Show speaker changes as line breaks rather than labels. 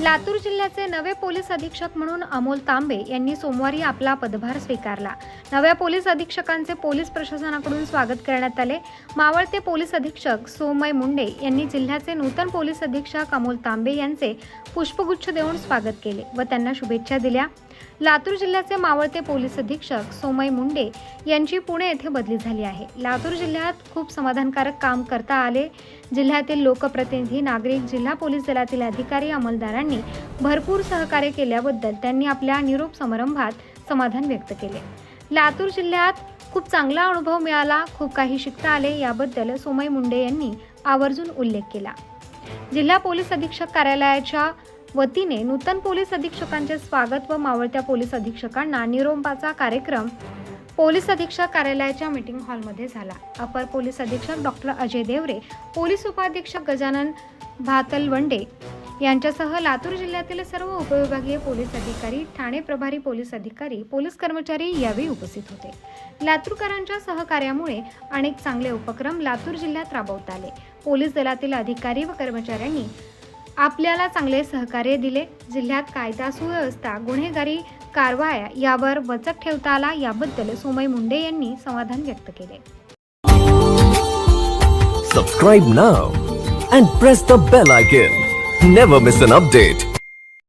लातूर जिल्ह्याचे नवे पोलीस अधीक्षक म्हणून अमोल तांबे यांनी सोमवारी आपला पदभार स्वीकारला. नव्या पोलीस अधीक्षकांचे पोलीस प्रशासनाकडून स्वागत करण्यात आले. मावळते पोलीस अधीक्षक सोमय मुंडे यांनी जिल्ह्याचे नूतन पोलीस अधीक्षक अमोल तांबे यांचे पुष्पगुच्छ देऊन स्वागत केले व त्यांना शुभेच्छा दिल्या. लातूर जिल्ह्याचे मावळते पोलीस अधीक्षक सोमय मुंडे यांची पुणे येथे बदली झाली आहे. लातूर जिल्ह्यात खूप समाधानकारक काम करता आले. जिल्ह्यातील लोकप्रतिनिधी नागरिक जिल्हा पोलीस दलातील अधिकारी अंमलदारांनी भरपूर सहकार्य केल्याबद्दल त्यांनी आपल्या निरोप समारंभात समाधान व्यक्त केले. लातूर जिल्ह्यात खूप चांगला अनुभव मिळाला खूप काही शिकता आले याबद्दल सोमय मुंडे यांनी आवर्जून उल्लेख केला. जिल्हा पोलीस अधीक्षक कार्यालयाच्या वतीने नूतन पोलीस अधीक्षकांचे स्वागत व मावळत्या पोलीस अधीक्षकांना निरोपाचा कार्यक्रम पोलीस अधीक्षक कार्यालयाच्या मीटिंग हॉलमध्ये झाला. अपर पोलीस अधीक्षक डॉक्टर अजय देवरे पोलीस उपाधीक्षक गजानन भातलवंडे यांच्यासह लातूर जिल्ह्यातील सर्व उपविभागीय पोलीस अधिकारी ठाणे प्रभारी पोलीस अधिकारी पोलीस कर्मचारी यावेळी उपस्थित होते. लातूरकरांच्या सहकार्यामुळे अनेक चांगले उपक्रम लातूर जिल्ह्यात राबवता आले. पोलीस दलातील अधिकारी व कर्मचाऱ्यांनी आपल्याला चांगले सहकार्य दिले. जिल्ह्यात कायदा सुव्यवस्था गुन्हेगारी कारवाया यावर वचक ठेवता आला याबद्दल सोमय मुंडे यांनी समाधान व्यक्त केले.
Subscribe now and press the bell icon never miss an update